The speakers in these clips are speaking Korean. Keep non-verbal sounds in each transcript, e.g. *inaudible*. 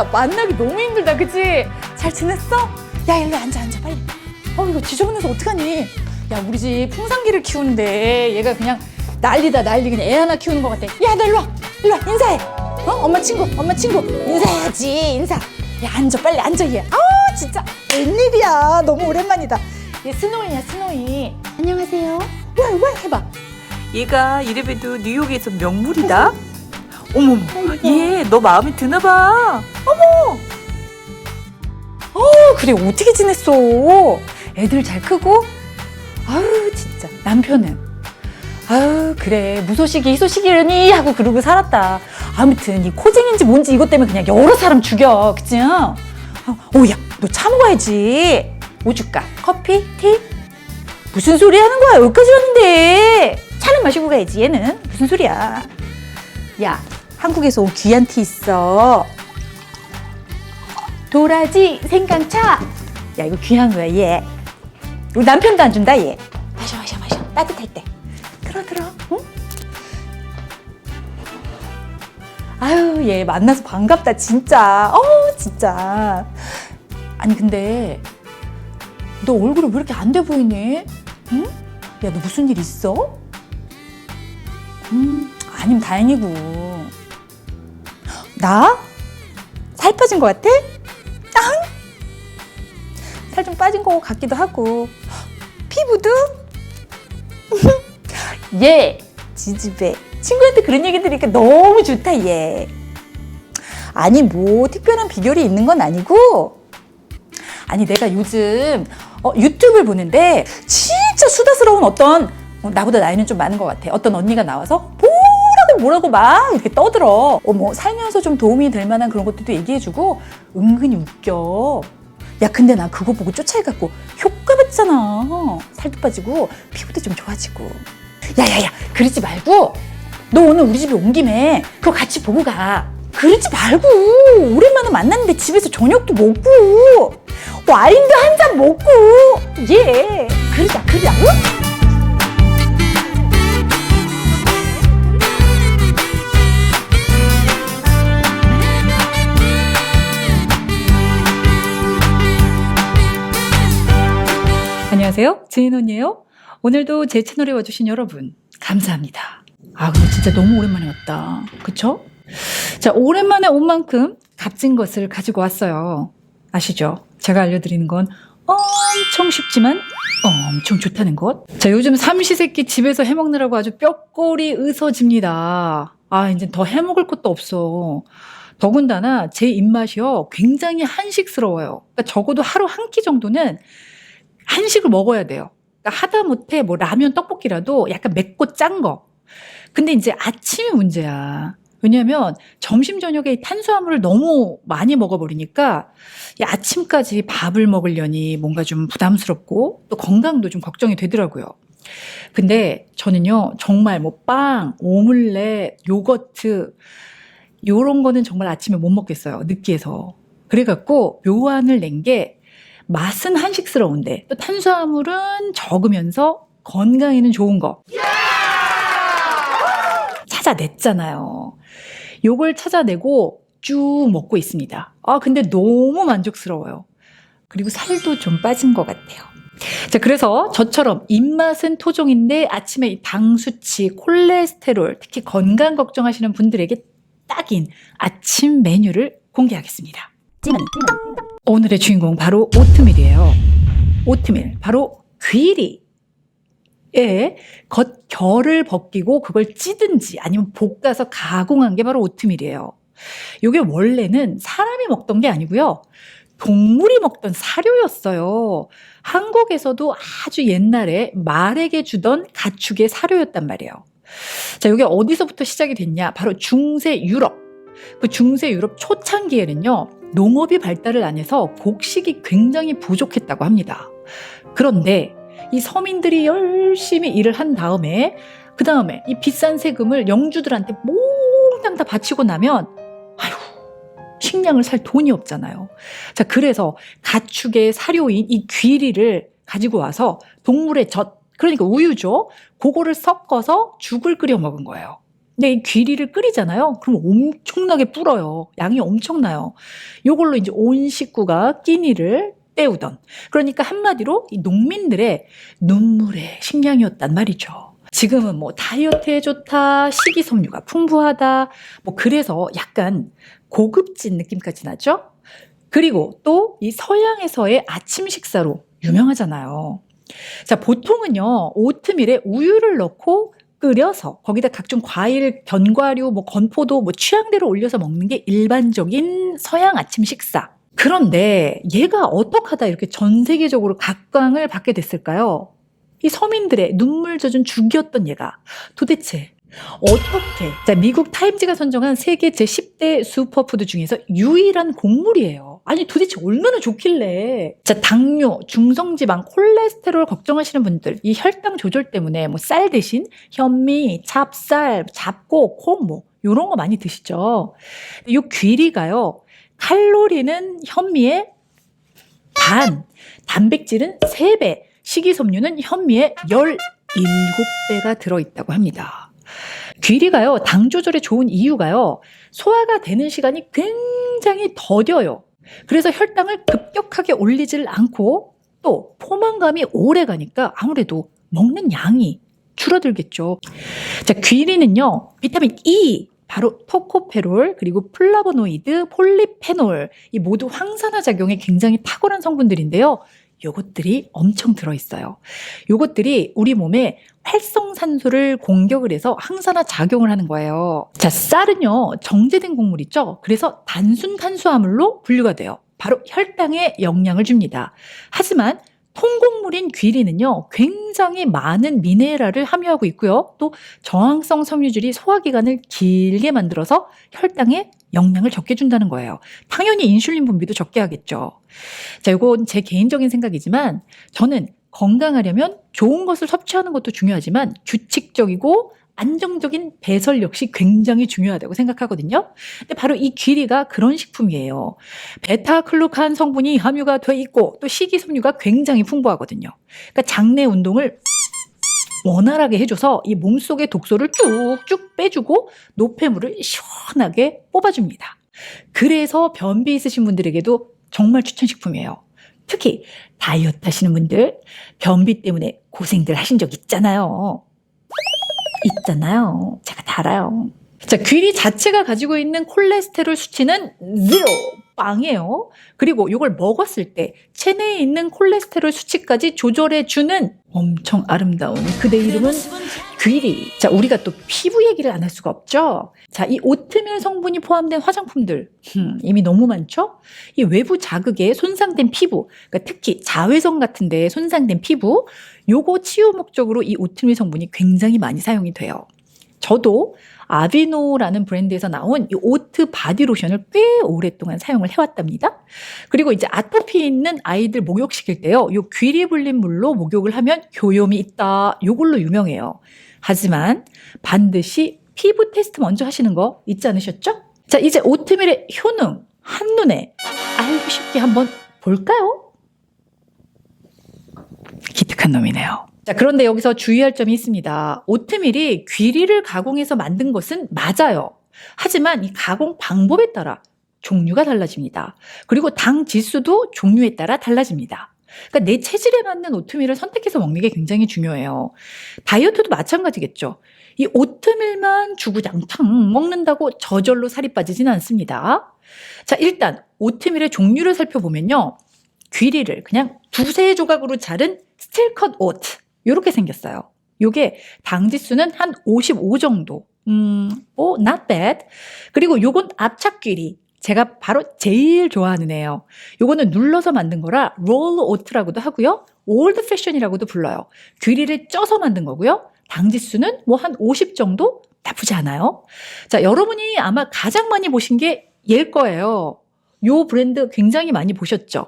진짜 만나기 너무 힘들다, 그치? 잘 지냈어? 야, 일로 앉아, 앉아, 빨리. 어, 이거 지저분해서 어떡하니? 야, 우리 집 풍산기를 키우는데 얘가 그냥 난리다, 난리. 그냥 애 하나 키우는 것 같아. 야, 너 일로 와. 일로 와, 인사해. 어? 엄마 친구, 엄마 친구. 인사해야지, 인사. 야, 앉아, 빨리 앉아, 얘. 아우, 진짜. 웬일이야. 너무 오랜만이다. 얘 스노이야, 스노이. 안녕하세요. 왜, 왜? 해봐. 얘가 이래봬도 뉴욕에서 명물이다. 어머, 얘 너 마음에 드나 봐. 어, 그래 어떻게 지냈어? 애들 잘 크고? 아유 진짜 남편은 아유 그래 무소식이 희소식이라니 하고 그러고 살았다. 아무튼 이 코쟁인지 뭔지 이것 때문에 그냥 여러 사람 죽여, 그치? 어, 오야 너 차 먹어야지. 뭐 줄까? 커피? 티? 무슨 소리 하는 거야? 여기까지 왔는데 차는 마시고 가야지 얘는 무슨 소리야? 야 한국에서 온 귀한 티 있어. 도라지 생강차. 야 이거 귀한 거야 얘. 우리 남편도 안 준다 얘. 마셔 마셔 마셔 따뜻할 때. 들어 들어. 응? 아유 얘 만나서 반갑다 진짜. 어 진짜. 아니 근데 너 얼굴이 왜 이렇게 안 돼 보이니? 응? 야 너 무슨 일 있어? 음 아니면 다행이고. 나? 살 빠진 것 같아? 살좀 빠진 것 같기도 하고. 피부도? *laughs* 얘 지집애 친구한테 그런 얘기 들으니까 너무 좋다 얘 아니 뭐 특별한 비결이 있는 건 아니고. 아니 내가 요즘 어, 유튜브를 보는데 진짜 수다스러운 어떤 어, 나보다 나이는 좀 많은 것 같아. 어떤 언니가 나와서 뭐라고 뭐라고 막 이렇게 떠들어. 어머 살면서 좀 도움이 될 만한 그런 것들도 얘기해주고 은근히 웃겨. 야 근데 나 그거 보고 쫓아해갖고 효과 봤잖아. 살도 빠지고 피부도 좀 좋아지고. 야 야 야 그러지 말고 너 오늘 우리 집에 온 김에 그거 같이 보고 가. 그러지 말고. 오랜만에 만났는데 집에서 저녁도 먹고. 와인도 한 잔 먹고. 예. 그러자 그러자. 응? 안녕하세요. 지인 언니예요. 오늘도 제 채널에 와주신 여러분 감사합니다. 아 근데 진짜 너무 오랜만에 왔다. 그쵸? 자 오랜만에 온 만큼 값진 것을 가지고 왔어요. 아시죠? 제가 알려드리는 건 엄청 쉽지만 엄청 좋다는 것. 자 요즘 삼시세끼 집에서 해먹느라고 아주 뼈골이 으서집니다. 아 이제 더 해먹을 것도 없어. 더군다나 제 입맛이요 굉장히 한식스러워요. 그러니까 적어도 하루 한 끼 정도는 한식을 먹어야 돼요. 그러니까 하다못해 뭐 라면 떡볶이라도 약간 맵고 짠 거. 근데 이제 아침이 문제야. 왜냐면 점심 저녁에 이 탄수화물을 너무 많이 먹어버리니까 이 아침까지 밥을 먹으려니 뭔가 좀 부담스럽고 또 건강도 좀 걱정이 되더라고요. 근데 저는요 정말 뭐 빵, 오믈렛, 요거트 요런 거는 정말 아침에 못 먹겠어요. 느끼해서. 그래갖고 묘안을 낸 게 맛은 한식스러운데 또 탄수화물은 적으면서 건강에는 좋은 거. 찾아냈잖아요. 요걸 찾아내고 쭉 먹고 있습니다. 아, 근데 너무 만족스러워요. 그리고 살도 좀 빠진 것 같아요. 자, 그래서 저처럼 입맛은 토종인데 아침에 이당 수치, 콜레스테롤, 특히 건강 걱정하시는 분들에게 딱인 아침 메뉴를 공개하겠습니다. 찌는 찌는 오늘의 주인공 바로 오트밀이에요. 오트밀 바로 귀리. 예, 겉 결을 벗기고 그걸 찌든지 아니면 볶아서 가공한 게 바로 오트밀이에요. 이게 원래는 사람이 먹던 게 아니고요. 동물이 먹던 사료였어요. 한국에서도 아주 옛날에 말에게 주던 가축의 사료였단 말이에요. 자, 이게 어디서부터 시작이 됐냐? 바로 중세 유럽. 그 중세 유럽 초창기에는요, 농업이 발달을 안 해서 곡식이 굉장히 부족했다고 합니다. 그런데 이 서민들이 열심히 일을 한 다음에 그 다음에 이 비싼 세금을 영주들한테 몽땅 다 바치고 나면 아휴 식량을 살 돈이 없잖아요. 자 그래서 가축의 사료인 이 귀리를 가지고 와서 동물의 젖 그러니까 우유죠. 그거를 섞어서 죽을 끓여 먹은 거예요. 근데 이 귀리를 끓이잖아요. 그럼 엄청나게 불어요. 양이 엄청나요. 요걸로 이제 온 식구가 끼니를 때우던. 그러니까 한마디로 이 농민들의 눈물의 식량이었단 말이죠. 지금은 뭐 다이어트에 좋다, 식이섬유가 풍부하다, 뭐 그래서 약간 고급진 느낌까지 나죠? 그리고 또 이 서양에서의 아침 식사로 유명하잖아요. 자, 보통은요, 오트밀에 우유를 넣고 끓여서 거기다 각종 과일, 견과류, 뭐 건포도, 뭐 취향대로 올려서 먹는 게 일반적인 서양 아침 식사. 그런데 얘가 어떻게 하다 이렇게 전 세계적으로 각광을 받게 됐을까요? 이 서민들의 눈물 젖은 죽이었던 얘가 도대체 어떻게 자 미국 타임즈가 선정한 세계 제10대 슈퍼푸드 중에서 유일한 곡물이에요. 아니 도대체 얼마나 좋길래 자 당뇨, 중성지방, 콜레스테롤 걱정하시는 분들 이 혈당 조절 때문에 뭐 쌀 대신 현미, 찹쌀, 잡곡, 콩뭐 요런 거 많이 드시죠. 이 귀리가요. 칼로리는 현미의 반, 단백질은 3배, 식이섬유는 현미의 17배가 들어있다고 합니다. 귀리가요, 당 조절에 좋은 이유가요, 소화가 되는 시간이 굉장히 더뎌요. 그래서 혈당을 급격하게 올리질 않고 또 포만감이 오래 가니까 아무래도 먹는 양이 줄어들겠죠. 자, 귀리는요, 비타민 E, 바로 토코페롤, 그리고 플라보노이드, 폴리페놀, 이 모두 항산화 작용에 굉장히 탁월한 성분들인데요. 요것들이 엄청 들어있어요. 요것들이 우리 몸에 활성산소를 공격을 해서 항산화 작용을 하는 거예요. 자, 쌀은요, 정제된 곡물 있죠? 그래서 단순 탄수화물로 분류가 돼요. 바로 혈당에 영향을 줍니다. 하지만 통곡물인 귀리는요, 굉장히 많은 미네랄을 함유하고 있고요. 또 저항성 섬유질이 소화기관을 길게 만들어서 혈당에 영향을 적게 준다는 거예요. 당연히 인슐린 분비도 적게 하겠죠. 자, 이건 제 개인적인 생각이지만 저는 건강하려면 좋은 것을 섭취하는 것도 중요하지만 규칙적이고 안정적인 배설 역시 굉장히 중요하다고 생각하거든요. 근데 바로 이 귀리가 그런 식품이에요. 베타클루칸 성분이 함유가 돼 있고 또 식이섬유가 굉장히 풍부하거든요. 그러니까 장내 운동을 원활하게 해줘서 이 몸속의 독소를 쭉쭉 빼주고 노폐물을 시원하게 뽑아줍니다. 그래서 변비 있으신 분들에게도 정말 추천식품이에요. 특히 다이어트 하시는 분들 변비 때문에 고생들 하신 적 있잖아요. 있잖아요. 제가 다 알아요. 자, 귀리 자체가 가지고 있는 콜레스테롤 수치는 제로 빵이에요. 그리고 이걸 먹었을 때 체내에 있는 콜레스테롤 수치까지 조절해 주는 엄청 아름다운 그대 이름은 귀리. 자, 우리가 또 피부 얘기를 안 할 수가 없죠. 자, 이 오트밀 성분이 포함된 화장품들 음, 이미 너무 많죠. 이 외부 자극에 손상된 피부, 그러니까 특히 자외선 같은데 손상된 피부, 요거 치유 목적으로 이 오트밀 성분이 굉장히 많이 사용이 돼요. 저도 아비노라는 브랜드에서 나온 이 오트 바디 로션을 꽤 오랫동안 사용을 해왔답니다. 그리고 이제 아토피 있는 아이들 목욕시킬 때요. 요 귀리 불린 물로 목욕을 하면 효염이 있다. 요걸로 유명해요. 하지만 반드시 피부 테스트 먼저 하시는 거 잊지 않으셨죠? 자, 이제 오트밀의 효능 한눈에 알고 쉽게 한번 볼까요? 기특한 놈이네요. 자, 그런데 여기서 주의할 점이 있습니다. 오트밀이 귀리를 가공해서 만든 것은 맞아요. 하지만 이 가공 방법에 따라 종류가 달라집니다. 그리고 당 지수도 종류에 따라 달라집니다. 그러니까 내 체질에 맞는 오트밀을 선택해서 먹는 게 굉장히 중요해요. 다이어트도 마찬가지겠죠. 이 오트밀만 주구장창 먹는다고 저절로 살이 빠지지는 않습니다. 자, 일단 오트밀의 종류를 살펴보면요. 귀리를 그냥 두세 조각으로 자른 스틸컷 오트. 요렇게 생겼어요. 요게 당 지수는 한 55 정도. 음, 뭐 not bad. 그리고 요건 압착귀리. 제가 바로 제일 좋아하는 애예요. 요거는 눌러서 만든 거라 롤 오트라고도 하고요. 올드 패션이라고도 불러요. 귀리를 쪄서 만든 거고요. 당 지수는 뭐 한 50 정도 나쁘지 않아요. 자, 여러분이 아마 가장 많이 보신 게 얘일 거예요. 요 브랜드 굉장히 많이 보셨죠?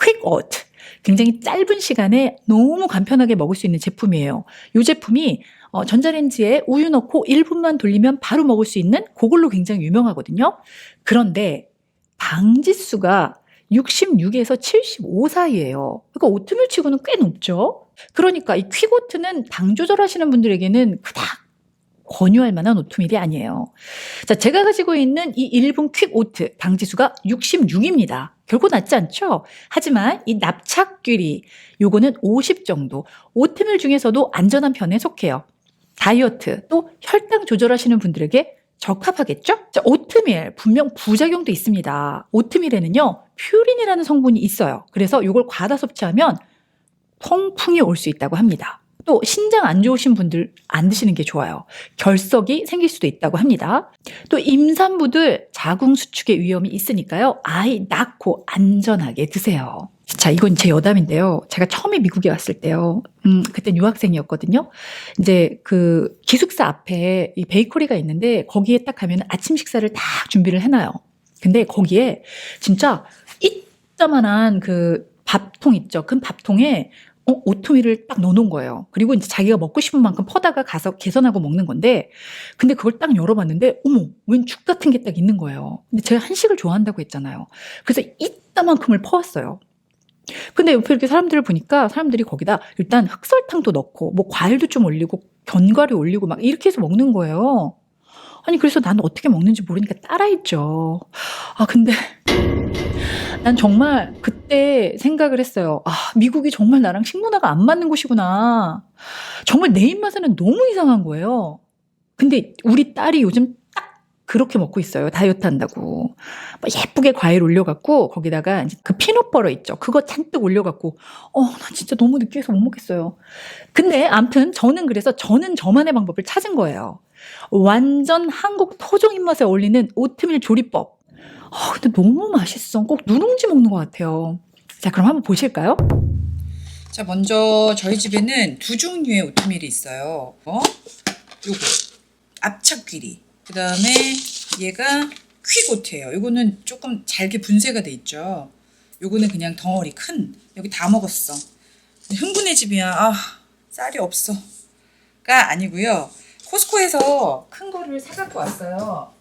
퀵 오트. 굉장히 짧은 시간에 너무 간편하게 먹을 수 있는 제품이에요. 이 제품이 어, 전자레인지에 우유 넣고 1분만 돌리면 바로 먹을 수 있는 그걸로 굉장히 유명하거든요. 그런데 당 지수가 66에서 75 사이예요. 그러니까 오트밀 치고는 꽤 높죠. 그러니까 이 퀵오트는 당 조절하시는 분들에게는 그닥 권유할 만한 오트밀이 아니에요. 자, 제가 가지고 있는 이 1분 퀵 오트 방지수가 66입니다. 결코 낮지 않죠? 하지만 이 납작귀리 요거는 50 정도. 오트밀 중에서도 안전한 편에 속해요. 다이어트 또 혈당 조절하시는 분들에게 적합하겠죠? 자, 오트밀 분명 부작용도 있습니다. 오트밀에는요 퓨린이라는 성분이 있어요. 그래서 이걸 과다 섭취하면 통풍이 올 수 있다고 합니다. 또 신장 안 좋으신 분들 안 드시는 게 좋아요. 결석이 생길 수도 있다고 합니다. 또 임산부들 자궁 수축의 위험이 있으니까요. 아이 낳고 안전하게 드세요. 자, 이건 제 여담인데요. 제가 처음에 미국에 왔을 때요. 음, 그땐 유학생이었거든요. 이제 그 기숙사 앞에 이 베이커리가 있는데 거기에 딱 가면 아침 식사를 다 준비를 해놔요. 근데 거기에 진짜 이따만한 그 밥통 있죠. 그 밥통에 어, 오트밀을 딱 넣어놓은 거예요. 그리고 이제 자기가 먹고 싶은 만큼 퍼다가 가서 계산하고 먹는 건데, 근데 그걸 딱 열어봤는데, 어머, 웬 죽 같은 게 딱 있는 거예요. 근데 제가 한식을 좋아한다고 했잖아요. 그래서 이따만큼을 퍼왔어요. 근데 옆에 이렇게 사람들을 보니까 사람들이 거기다 일단 흑설탕도 넣고, 뭐 과일도 좀 올리고, 견과류 올리고 막 이렇게 해서 먹는 거예요. 아니, 그래서 나는 어떻게 먹는지 모르니까 따라했죠. 아, 근데 난 정말 그때 생각을 했어요. 아, 미국이 정말 나랑 식문화가 안 맞는 곳이구나. 정말 내 입맛에는 너무 이상한 거예요. 근데 우리 딸이 요즘 딱 그렇게 먹고 있어요. 다이어트 한다고. 뭐 예쁘게 과일 올려갖고, 거기다가 그 피넛버터 있죠. 그거 잔뜩 올려갖고, 어, 나 진짜 너무 느끼해서 못 먹겠어요. 근데 암튼 저는 그래서 저는 저만의 방법을 찾은 거예요. 완전 한국 토종 입맛에 어울리는 오트밀 조리법. 아, 근데 너무 맛있어. 꼭 누룽지 먹는 것 같아요. 자, 그럼 한번 보실까요? 자, 먼저 저희 집에는 두 종류의 오트밀이 있어요. 어? 요거 압착귀리. 그 다음에 얘가 퀵오트예요. 요거는 조금 잘게 분쇄가 돼 있죠. 요거는 그냥 덩어리 큰. 여기 다 먹었어. 흥분의 집이야. 아, 쌀이 없어.가 아니고요. 코스코에서 큰 거를 사갖고 왔어요.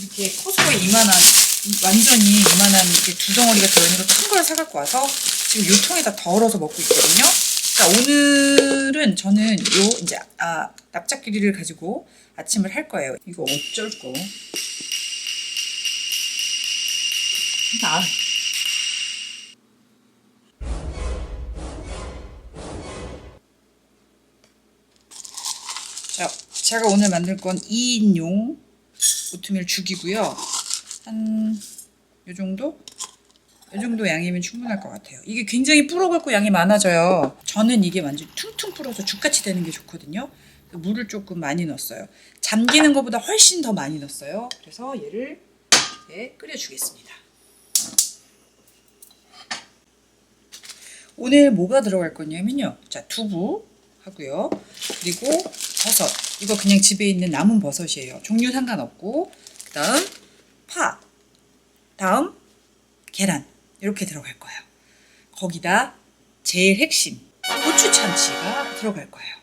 이렇게 코스코에 이만한 완전히 이만한 이렇게 두 덩어리가 들어있는 거큰걸 사갖고 와서 지금 요 통에다 덜어서 먹고 있거든요. 자 오늘은 저는 요 이제 아 납작귀리를 가지고 아침을 할 거예요. 이거 어쩔 거. 아. 자, 제가 오늘 만들 건 2인용 오트밀 죽이고요. 한 요 정도? 이 정도 양이면 충분할 것 같아요. 이게 굉장히 불어갖고 양이 많아져요. 저는 이게 완전 퉁퉁 불어서 죽같이 되는 게 좋거든요. 물을 조금 많이 넣었어요. 잠기는 것보다 훨씬 더 많이 넣었어요. 그래서 얘를 이렇게 끓여주겠습니다. 오늘 뭐가 들어갈 거냐면요. 자, 두부 하고요. 그리고 버섯. 이거 그냥 집에 있는 남은 버섯이에요. 종류 상관없고. 그 다음 파. 다음 계란. 이렇게 들어갈 거예요. 거기다 제일 핵심 고추 참치가 들어갈 거예요.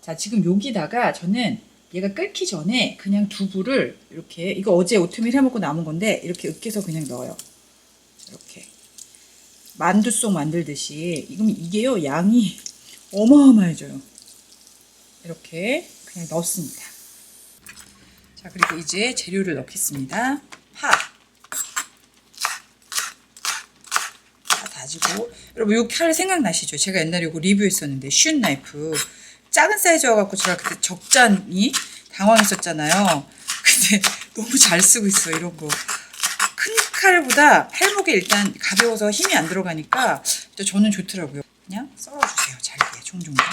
자, 지금 여기다가 저는 얘가 끓기 전에 그냥 두부를 이렇게 이거 어제 오트밀 해 먹고 남은 건데 이렇게 으깨서 그냥 넣어요. 이렇게 만두 속 만들듯이 이건 이게요 양이 어마어마해져요. 이렇게 그냥 넣습니다. 자 그리고 이제 재료를 넣겠습니다. 파. 다 다지고 여러분 이칼 생각나시죠? 제가 옛날에 이거 리뷰했었는데 슌 나이프 작은 사이즈여갖고 제가 그때 적잖이 당황했었잖아요. *laughs* 근데 너무 잘 쓰고 있어 이런 거. 큰 칼보다 팔목에 일단 가벼워서 힘이 안 들어가니까 또 저는 좋더라고요. 그냥 썰어주세요. 잘게 종종종.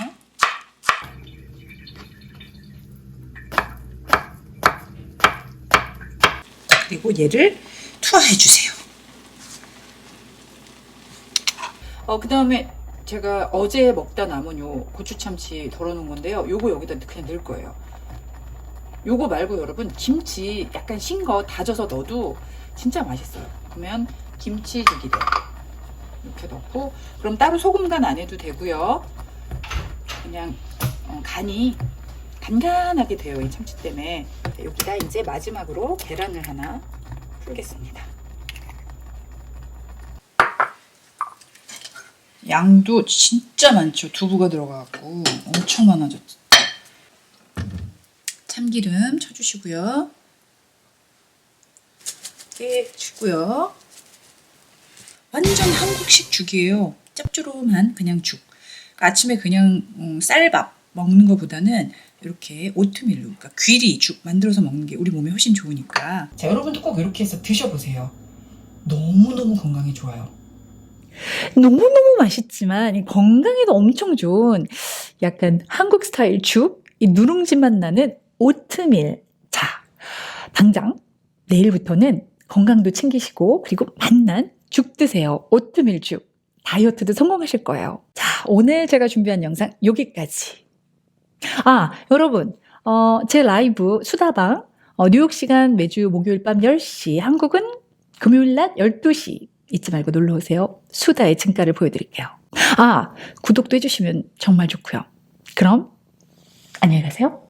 그리고 얘를 투하해 주세요. 어, 그 다음에 제가 어제 먹다 남은 요 고추참치 덜어놓은 건데요. 요거 여기다 그냥 넣을 거예요. 요거 말고 여러분 김치 약간 신 거 다져서 넣어도 진짜 맛있어요. 그러면 김치 죽이래 이렇게 넣고 그럼 따로 소금 간 안 해도 되고요. 그냥 어, 간이 간간하게 돼요 이 참치 때문에 네, 여기다 이제 마지막으로 계란을 하나 풀겠습니다. 양도 진짜 많죠. 두부가 들어가갖고 엄청 많아졌죠. 참기름 쳐주시고요. 이렇게 주고요. 완전 한국식 죽이에요. 짭조름한 그냥 죽. 아침에 그냥 음, 쌀밥 먹는 것보다는 이렇게 오트밀로, 그러니까 귀리 죽 만들어서 먹는 게 우리 몸에 훨씬 좋으니까. 자, 여러분도 꼭 이렇게 해서 드셔보세요. 너무너무 건강에 좋아요. 너무너무 맛있지만 이 건강에도 엄청 좋은 약간 한국 스타일 죽, 이 누룽지 맛 나는 오트밀. 자, 당장 내일부터는 건강도 챙기시고 그리고 맛난 죽 드세요. 오트밀 죽. 다이어트도 성공하실 거예요. 자, 오늘 제가 준비한 영상 여기까지. 아, 여러분, 어, 제 라이브 수다방 어, 뉴욕 시간 매주 목요일 밤 10시, 한국은 금요일 낮 12시 잊지 말고 놀러 오세요. 수다의 증가를 보여드릴게요. 아, 구독도 해주시면 정말 좋고요. 그럼 안녕히 가세요.